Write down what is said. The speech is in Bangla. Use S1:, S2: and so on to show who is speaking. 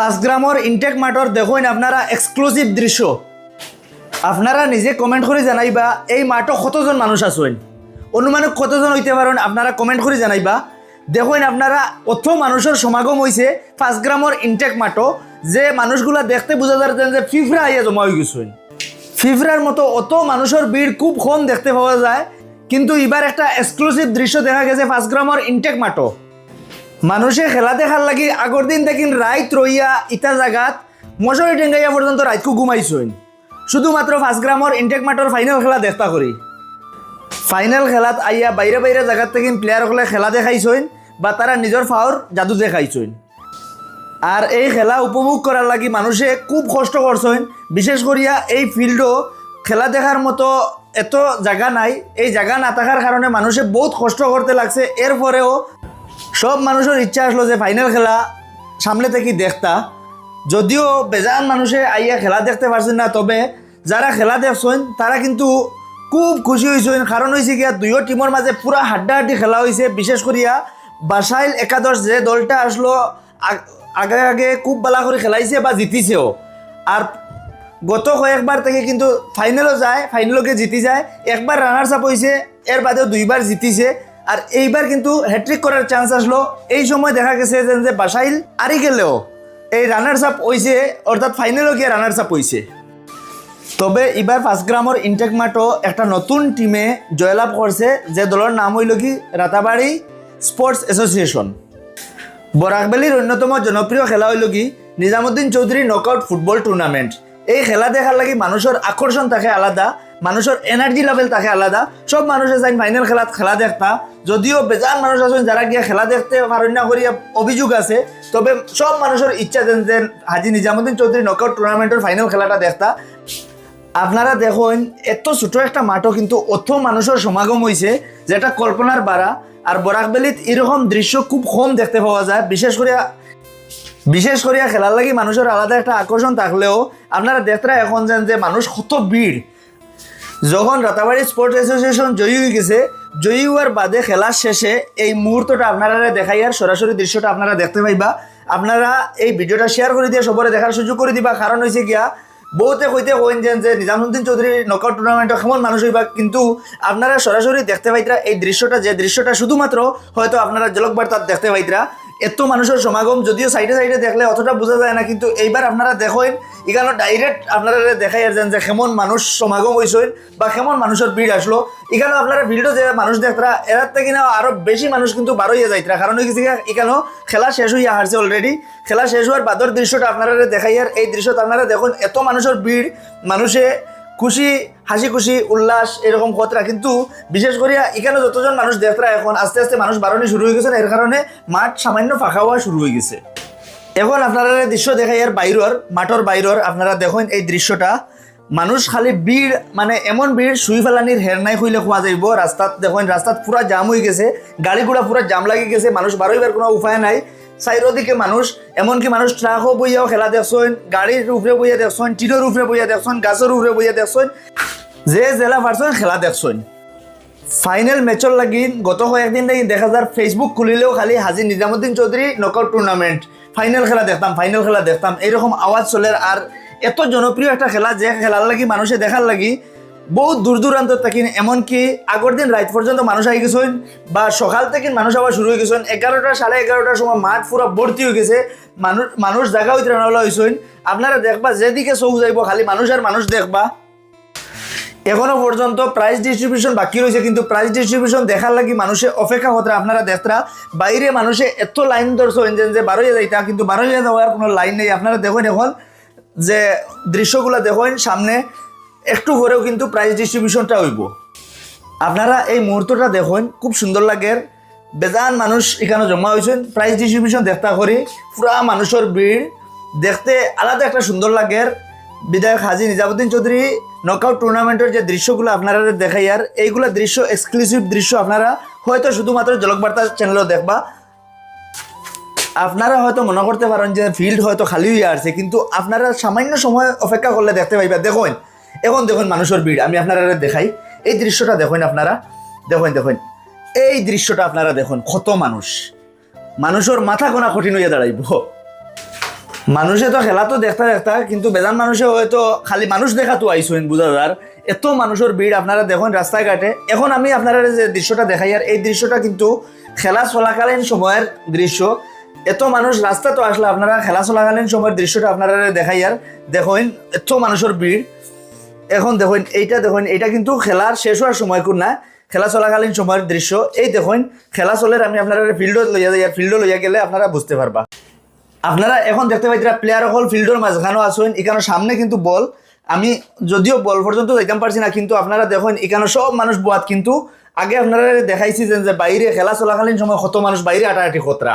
S1: ফার্স্ট গ্রামর ইনটেক মাঠর দেখুন আপনারা এক্সক্লুসিভ দৃশ্য। আপনারা নিজে কমেন্ট করে জানাইবা, এই মাঠও কতজন মানুষ আছেন অনুমানিক কতজন হইতে পারেন আপনারা কমেন্ট করে জানাইবা। দেখুন আপনারা অত মানুষের সমাগম হয়েছে ফার্স্ট গ্রামর ইনটেক মাঠও যে মানুষগুলা দেখতে বোঝা যাচ্ছে যে ফিফরা আইয়া জমা হয়ে গেছেন ফিফরার মতো অত মানুষের ভিড় খুব কম দেখতে পাওয়া যায়, কিন্তু এবার একটা এক্সক্লুসিভ দৃশ্য দেখা গেছে ফার্স্ট গ্রামর ইনটেক মাঠও মানুষে খেলা দেখার লাগি আগর দিন দেখিন রাইত রইয়া ইটা জাগাত মশারি টেঙ্গাইয়া পর্যন্ত রাইতকু ঘুমাইছইন শুধুমাত্র ফার্স্ট গ্রামর ইনটেক মাঠর ফাইনাল খেলা দেখতা করি ফাইনাল খেলাত আইয়া বাইরে বাইরে জায়গাত থেকে প্লেয়ারসকলে খেলা দেখাইছইন বা তারা নিজের ফাওর জাদু দেখাইছইন। আর এই খেলা উপভোগ করার লাগি মানুষে খুব কষ্ট করছেন বিশেষ করিয়া এই ফিল্ডও খেলা দেখার মতো এত জায়গা নাই। এই জায়গা না থাকার কারণে মানুষে বহুত কষ্ট করতে লাগছে। এরপরেও সব মানুষের ইচ্ছা আসলো যে ফাইনাল খেলা সামনে থেকে দেখতা। যদিও বেজান মানুষে আইয়া খেলা দেখতে পারছেন না, তবে যারা খেলা দেখছেন, তারা কিন্তু খুব খুশি হয়েছেন কারণ হয়েছে গিয়া দুইও টিমের মাঝে পুরা হাড্ডাহাড্ডি খেলা হয়েছে বিশেষ করিয়া বাসাইল একাদশ যে দলটা আসলো, আগ- আগে খুব বালা করে খেলাইছে বা জিতিছেও। আর গত কয়েকবার থেকে কিন্তু ফাইনালও যায় ফাইনালকে জিতি যায়। একবার রানার্স আপ হয়েছে এর বাদেও দুইবার জিতিছে। আর এইবার কিন্তু হ্যাট্রিক করার চান্স আসলো। এই সময় দেখা গেছে যে বাসাইল আরি গেলেও এই রানার্স আপ হয়েছে অর্থাৎ ফাইনালও গিয়ে রানার্স আপ হয়েছে তবে এবার ফার্স্ট গ্রামর ইনটেক মাঠও একটা নতুন টিমে জয়লাভ করছে, যে দলের নাম হইল কি? রাতাবাড়ি স্পোর্টস অ্যাসোসিয়েশন বরাকবেলির অন্যতম জনপ্রিয় খেলা হইল কি? Nizamuddin Chowdhury knockout football tournament এই খেলা দেখার লাগি মানুষের আকর্ষণ থাকে আলাদা। মানুষের এনার্জি লেভেল থাকে আলাদা। সব মানুষে চাই ফাইনাল খেলাত খেলা দেখতা যদিও বেজান মানুষ আছেন যারা গিয়া খেলা দেখতে পারেন করিয়া অভিযোগ আছে, তবে সব মানুষের ইচ্ছা দেন যে হাজি নিজামুদ্দিন চৌধুরী নকআউট টুর্নামেন্টের ফাইনাল খেলাটা দেখতা। আপনারা দেখুন, এত ছোট একটা মাঠও কিন্তু অত মানুষের সমাগম হয়েছে যেটা কল্পনার বাড়া আর বরাকবেলিত এরকম দৃশ্য খুব কম দেখতে পাওয়া যায়। বিশেষ করে বিশেষ করিয়া খেলার লাগি মানুষের আলাদা একটা আকর্ষণ থাকলেও, আপনারা দেখতে এখন যেন যে মানুষ কত ভিড়। যখন রাতাবাড়ি স্পোর্টস অ্যাসোসিয়েশন জয়ী হয়ে গেছে, জয়ী হওয়ার বাদে খেলার শেষে এই মুহূর্তটা আপনারা দেখাই আর সরাসরি দৃশ্যটা আপনারা দেখতে পাইবা। আপনারা এই ভিডিওটা শেয়ার করে দিয়ে সবরে দেখার সুযোগ করে দিবা। কারণ হয়েছে গিয়া, বহুতে কইতে কইন যেন যে নিজামুদ্দিন চৌধুরী নকআউট টুর্নামেন্টে কেমন মানুষ হইবা, কিন্তু আপনারা সরাসরি দেখতে পাইতরা এই দৃশ্যটা, যে দৃশ্যটা শুধুমাত্র হয়তো আপনারা জলক বার্তার দেখতে পাইতরা। এত মানুষের সমাগম, যদিও সাইডে সাইডে দেখলে অতটা বোঝা যায় না, কিন্তু এইবার আপনারা দেখেন এখানে ডাইরেক্ট আপনারা দেখাই আর যে কেমন মানুষ সমাগম হয়েছেন বা কেমন মানুষের ভিড় আসলো। এখানে আপনারা ভিড়ও যে মানুষ দেখতরা এরার থেকে না আরও বেশি মানুষ কিন্তু বার হইয়া যাইতরা কারণ হয়ে গেছে এখানেও খেলা শেষ হইয়া হারছে অলরেডি খেলা শেষ হওয়ার বাদর দৃশ্যটা আপনারা দেখাই আর এই দৃশ্যটা আপনারা দেখুন, এত মানুষের ভিড়, মানুষে খুশি হাসি খুশি, উল্লাস, এরকম কথা কিন্তু বিশেষ করে এখানে যতজন মানুষ দেখরা এখন আস্তে আস্তে মানুষ বাড়ানো শুরু হয়ে গেছে এর কারণে মাঠ সামান্য ফাঁকা হওয়া শুরু হয়ে গেছে। এখন আপনারা দৃশ্য দেখাই আর বাইরর, মাঠর বাইরর, আপনারা দেখেন এই দৃশ্যটা। মানুষ খালি ভিড় মানে এমন ভিড়, শুই ফেলানির হের নাই খুইলে খোয়া যাইব। রাস্তাত দেখেন, রাস্তাত পুরা জাম হয়ে গেছে গাড়ি ঘোড়া পুরা জাম লাগি গেছে, মানুষ বারোইবার কোনো উপায় নাই। চাইরদিকে মানুষ, এমনকি মানুষ ট্রাকও বইয়াও খেলা দেখছেন গাড়ির উপরে বইয়া দেখছেন টিনের উপরে বইয়া দেখছেন গাছের উপরে বইয়া দেখছেন যে জেলা পারছেন খেলা দেখছেন। ফাইনাল ম্যাচর লাগি গত কয়েকদিন লাগি দেখা যার ফেসবুক খুলিলেও খালি Haji Nizamuddin Chowdhury knockout tournament final খেলা দেখতাম ফাইনাল খেলা দেখতাম। এরকম আওয়াজ চলে আর এত জনপ্রিয় একটা খেলা যে খেলার লাগি মানুষে দেখার লাগি বহুত দূর দূরান্ত থাকি এমনকি আগের দিন রাত পর্যন্ত মানুষ আই গেছেন বা সকাল থেকে মানুষ আবার শুরু হয়ে গেছেন এগারোটা সাড়ে এগারোটার সময় মাঠ পুরো ভর্তি হয়ে গেছে মানুষ মানুষ জায়গা হইতে রান্না হয়েছেন আপনারা দেখবা, যেদিকে চৌ যাইব, খালি মানুষ আর মানুষ দেখবা। এখনও পর্যন্ত প্রাইস ডিস্ট্রিবিউশন বাকি রয়েছে, কিন্তু প্রাইস ডিস্ট্রিবিউশন দেখার লাগি মানুষে অপেক্ষা হতে আপনারা দেখরা বাইরে মানুষে এত লাইন ধরছেন যে যে বারোইয়া যাইতা কিন্তু বারোইয়া যাওয়ার কোনো লাইন নেই। আপনারা দেখুন এখন যে দৃশ্যগুলো দেখেন, সামনে একটু করেও কিন্তু প্রাইস ডিস্ট্রিবিউশনটা হইব। আপনারা এই মুহূর্তটা দেখেন, খুব সুন্দর লাগে। বেজান মানুষ এখানে জমা হয়েছেন প্রাইজ ডিস্ট্রিবিউশন দেখতে করি, পুরা মানুষের ভিড়। দেখতে আলাদা একটা সুন্দর লাগে। বিধায়ক হাজি নিজামুদ্দিন চৌধুরী নকআউট টুর্নামেন্টের যে দৃশ্যগুলো আপনারা দেখাই, আর এইগুলো দৃশ্য এক্সক্লুসিভ দৃশ্য আপনারা হয়তো শুধুমাত্র জলকবার্তা চ্যানেলও দেখবা। আপনারা হয়তো মনে করতে পারেন যে ফিল্ড হয়তো খালি হয়ে আসছে, কিন্তু আপনারা সামান্য সময় অপেক্ষা করলে দেখতে পাইবা, দেখুন, এখন দেখুন মানুষের ভিড়, আমি আপনারা দেখাই। এই দৃশ্যটা দেখুন আপনারা, দেখুন দেখুন, এই দৃশ্যটা আপনারা দেখুন, কত মানুষ। মানুষের মাথা গোনা কঠিন হয়ে দাঁড়াইব। মানুষে তো খেলা তো দেখতে দেখতে, কিন্তু বেজান মানুষে হয়তো খালি মানুষ দেখা তো আইসেন বুঝা যার এত মানুষের ভিড় আপনারা দেখুন রাস্তায় ঘাটে এখন আমি আপনারা যে দৃশ্যটা দেখাই, আর এই দৃশ্যটা কিন্তু খেলা চলাকালীন সময়ের দৃশ্য। এত মানুষ রাস্তা তো আসলে আপনারা খেলা চলাকালীন সময়ের দৃশ্যটা আপনারা দেখাই, আর দেখুন এত মানুষের ভিড়। এখন দেখুন, এইটা দেখুন এটা কিন্তু খেলার শেষ হওয়ার সময় কোন না, খেলা চলাকালীন সময়ের দৃশ্য। এই দেখুন, খেলা চলের আমি আপনারা ফিল্ডত লইয়া যাই ফিল্ডত লইয়া গেলে আপনারা বুঝতে পারবা। আপনারা এখন দেখতে পাইতেরা প্লেয়ার হল ফিল্ডের মাঝখানেও আসুন এখানে সামনে কিন্তু বল। আমি যদিও বল পর্যন্ত যাইতাম পারছি না, কিন্তু আপনারা দেখেন এখানে সব মানুষ বোয়াত কিন্তু আগে আপনারা দেখাইছি যে যে বাইরে খেলা চলাকালীন সময় কত মানুষ বাইরে আটাআটি খতরা